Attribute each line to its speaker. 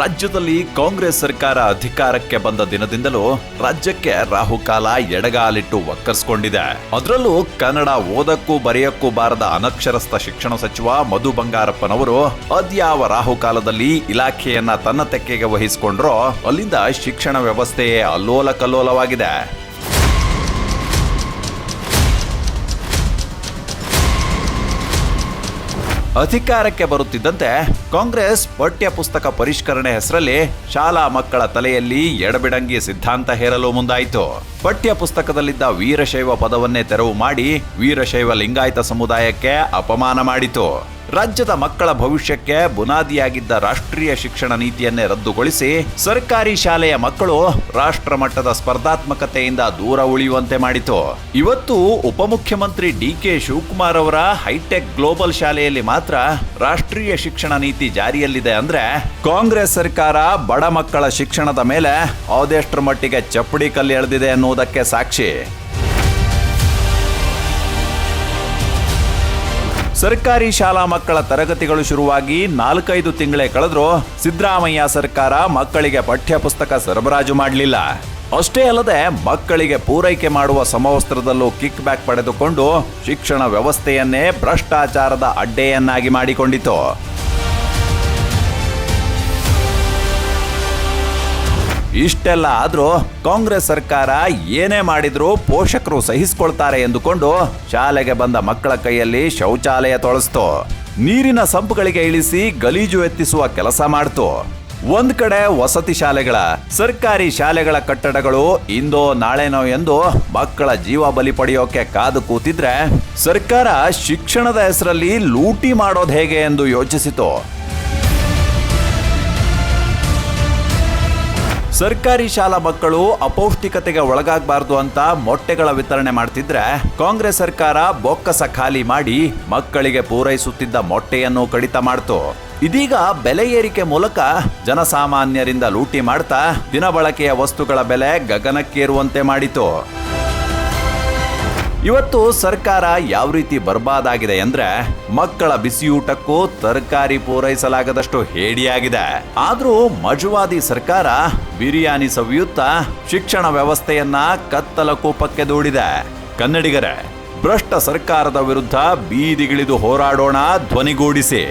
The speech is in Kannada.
Speaker 1: ರಾಜ್ಯದಲ್ಲಿ ಕಾಂಗ್ರೆಸ್ ಸರ್ಕಾರ ಅಧಿಕಾರಕ್ಕೆ ಬಂದ ದಿನದಿಂದಲೂ ರಾಜ್ಯಕ್ಕೆ ರಾಹುಕಾಲ ಎಡಗಾಲಿಟ್ಟು ಒಕ್ಕರ್ಸ್ಕೊಂಡಿದೆ. ಅದರಲ್ಲೂ ಕನ್ನಡ ಓದಕ್ಕೂ ಬರೆಯಕ್ಕೂ ಬಾರದ ಅನಕ್ಷರಸ್ಥ ಶಿಕ್ಷಣ ಸಚಿವ ಮಧು ಬಂಗಾರಪ್ಪನವರು ಅದ್ಯಾವ ರಾಹುಕಾಲದಲ್ಲಿ ಇಲಾಖೆಯನ್ನ ತನ್ನ ತೆಕ್ಕೆಗೆ ವಹಿಸಿಕೊಂಡ್ರೋ ಅಲ್ಲಿಂದ ಶಿಕ್ಷಣ ವ್ಯವಸ್ಥೆಯೇ ಅಲ್ಲೋಲ ಕಲ್ಲೋಲವಾಗಿದೆ ಅಧಿಕಾರಕ್ಕೆ ಬರುತ್ತಿದ್ದಂತೆ ಕಾಂಗ್ರೆಸ್ ಪಠ್ಯ ಪುಸ್ತಕ ಪರಿಷ್ಕರಣೆ ಹೆಸರಲ್ಲಿ ಶಾಲಾ ಮಕ್ಕಳ ತಲೆಯಲ್ಲಿ ಎಡಬಿಡಂಗಿ ಸಿದ್ಧಾಂತ ಹೇರಲು ಮುಂದಾಯಿತು. ಪಠ್ಯ ಪುಸ್ತಕದಲ್ಲಿದ್ದ ವೀರಶೈವ ಪದವನ್ನೇ ತೆರವು ಮಾಡಿ ವೀರಶೈವ ಲಿಂಗಾಯತ ಸಮುದಾಯಕ್ಕೆ ಅಪಮಾನ ಮಾಡಿತು. ರಾಜ್ಯದ ಮಕ್ಕಳ ಭವಿಷ್ಯಕ್ಕೆ ಬುನಾದಿಯಾಗಿದ್ದ ರಾಷ್ಟ್ರೀಯ ಶಿಕ್ಷಣ ನೀತಿಯನ್ನೇ ರದ್ದುಗೊಳಿಸಿ ಸರ್ಕಾರಿ ಶಾಲೆಯ ಮಕ್ಕಳು ರಾಷ್ಟ್ರ ಮಟ್ಟದ ಸ್ಪರ್ಧಾತ್ಮಕತೆಯಿಂದ ದೂರ ಉಳಿಯುವಂತೆ ಮಾಡಿತು. ಇವತ್ತು ಉಪಮುಖ್ಯಮಂತ್ರಿ ಡಿ ಕೆ ಶಿವಕುಮಾರ್ ಅವರ ಹೈಟೆಕ್ ಗ್ಲೋಬಲ್ ಶಾಲೆಯಲ್ಲಿ ಮಾತ್ರ ರಾಷ್ಟ್ರೀಯ ಶಿಕ್ಷಣ ನೀತಿ ಜಾರಿಯಲ್ಲಿದೆ ಅಂದ್ರೆ ಕಾಂಗ್ರೆಸ್ ಸರ್ಕಾರ ಬಡ ಮಕ್ಕಳ ಶಿಕ್ಷಣದ ಮೇಲೆ ಅದೆಷ್ಟರ ಮಟ್ಟಿಗೆ ಚಪ್ಪಡಿ ಕಲ್ಲು ಎಳೆದಿದೆ ಅನ್ನುವುದಕ್ಕೆ ಸಾಕ್ಷಿ. ಸರ್ಕಾರಿ ಶಾಲಾ ಮಕ್ಕಳ ತರಗತಿಗಳು ಶುರುವಾಗಿ ನಾಲ್ಕೈದು ತಿಂಗಳೇ ಕಳೆದ್ರೂ ಸಿದ್ದರಾಮಯ್ಯ ಸರ್ಕಾರ ಮಕ್ಕಳಿಗೆ ಪಠ್ಯಪುಸ್ತಕ ಸರಬರಾಜು ಮಾಡಲಿಲ್ಲ. ಅಷ್ಟೇ ಅಲ್ಲದೆ ಮಕ್ಕಳಿಗೆ ಪೂರೈಕೆ ಮಾಡುವ ಸಮವಸ್ತ್ರದಲ್ಲೂ ಕಿಕ್ ಬ್ಯಾಕ್ ಪಡೆದುಕೊಂಡು ಶಿಕ್ಷಣ ವ್ಯವಸ್ಥೆಯನ್ನೇ ಭ್ರಷ್ಟಾಚಾರದ ಅಡ್ಡೆಯನ್ನಾಗಿ ಮಾಡಿಕೊಂಡಿತು ಇಷ್ಟೆಲ್ಲ ಆದ್ರೂ ಕಾಂಗ್ರೆಸ್ ಸರ್ಕಾರ ಏನೇ ಮಾಡಿದ್ರೂ ಪೋಷಕರು ಸಹಿಸಿಕೊಳ್ತಾರೆ ಎಂದುಕೊಂಡು ಶಾಲೆಗೆ ಬಂದ ಮಕ್ಕಳ ಕೈಯಲ್ಲಿ ಶೌಚಾಲಯ ತೊಳಸ್ತು. ನೀರಿನ ಸಂಪುಗಳಿಗೆ ಇಳಿಸಿ ಗಲೀಜು ಎತ್ತಿಸುವ ಕೆಲಸ ಮಾಡ್ತು. ಒಂದ್ ಕಡೆ ವಸತಿ ಶಾಲೆಗಳ, ಸರ್ಕಾರಿ ಶಾಲೆಗಳ ಕಟ್ಟಡಗಳು ಇಂದೋ ನಾಳೆನೋ ಎಂದು ಮಕ್ಕಳ ಜೀವ ಬಲಿ ಪಡೆಯೋಕೆ ಕಾದು ಕೂತಿದ್ರೆ ಸರ್ಕಾರ ಶಿಕ್ಷಣದ ಹೆಸರಲ್ಲಿ ಲೂಟಿ ಮಾಡೋದು ಹೇಗೆ ಎಂದು ಯೋಚಿಸಿತು. ಸರ್ಕಾರಿ ಶಾಲಾ ಮಕ್ಕಳು ಅಪೌಷ್ಟಿಕತೆಗೆ ಒಳಗಾಗಬಾರದು ಅಂತ ಮೊಟ್ಟೆಗಳ ವಿತರಣೆ ಮಾಡ್ತಿದ್ರೆ ಕಾಂಗ್ರೆಸ್ ಸರ್ಕಾರ ಬೊಕ್ಕಸ ಖಾಲಿ ಮಾಡಿ ಮಕ್ಕಳಿಗೆ ಪೂರೈಸುತ್ತಿದ್ದ ಮೊಟ್ಟೆಯನ್ನು ಕಡಿತ ಮಾಡ್ತು. ಇದೀಗ ಬೆಲೆ ಏರಿಕೆ ಮೂಲಕ ಜನಸಾಮಾನ್ಯರಿಂದ ಲೂಟಿ ಮಾಡ್ತಾ ದಿನಬಳಕೆಯ ವಸ್ತುಗಳ ಬೆಲೆ ಗಗನಕ್ಕೇರುವಂತೆ ಮಾಡಿತು. ಇವತ್ತು ಸರ್ಕಾರ ಯಾವ ರೀತಿ ಬರ್ಬಾದಾಗಿದೆ ಅಂದ್ರೆ ಮಕ್ಕಳ ಬಿಸಿಯೂಟಕ್ಕೂ ತರಕಾರಿ ಪೂರೈಸಲಾಗದಷ್ಟು ಹೇಡಿಯಾಗಿದೆ. ಆದ್ರೂ ಮಜುವಾದಿ ಸರ್ಕಾರ ಬಿರಿಯಾನಿ ಸವಿಯುತ್ತಾ ಶಿಕ್ಷಣ ವ್ಯವಸ್ಥೆಯನ್ನ ಕತ್ತಲ ಕೋಪಕ್ಕೆ ದೂಡಿದೆ. ಕನ್ನಡಿಗರೇ, ಭ್ರಷ್ಟ ಸರ್ಕಾರದ ವಿರುದ್ಧ ಬೀದಿಗಿಳಿದು ಹೋರಾಡೋಣ ಧ್ವನಿಗೂಡಿಸಿ.